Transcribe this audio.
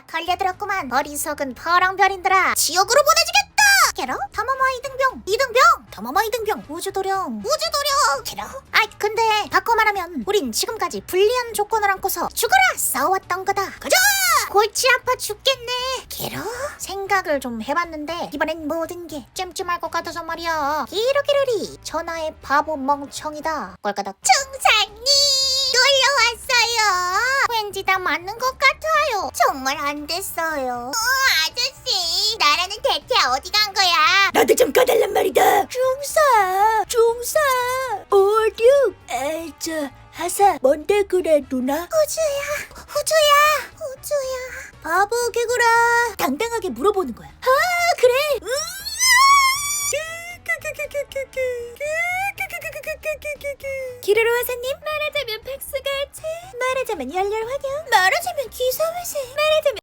딱 걸려들었구만. 어리석은 파랑별인들아. 지옥으로 보내주겠다! 게러? 타마마 이등병. 이등병! 타마마 이등병. 우주도령. 우주도령! 게러? 아이 근데 바꿔 말하면 우린 지금까지 불리한 조건을 안고서 죽어라! 싸워왔던 거다. 가자! 골치 아파 죽겠네. 게러? 생각을 좀 해봤는데 이번엔 모든 게 찜찜할 것 같아서 말이야. 기루기루리. 전화의 바보 멍청이다. 꼴까닥. 충사님! 놀러 왔어요 왠지 다 맞는 것 같아요 정말 안 됐어요 어 아저씨 나라는 대체 어디 간 거야 나도 좀 꺼달란 말이다. 중사, 중사, 오륙. 에이, 저 하사, 뭔데 그래 누나? 우주야 우주야 우주야 바보 개구라. 당당하게 물어보는 거야. 아, 그래. 기르로 하사님 말하자면 백수가제 말하자면 열렬 환영. 말하자면 기사회생. 말하자면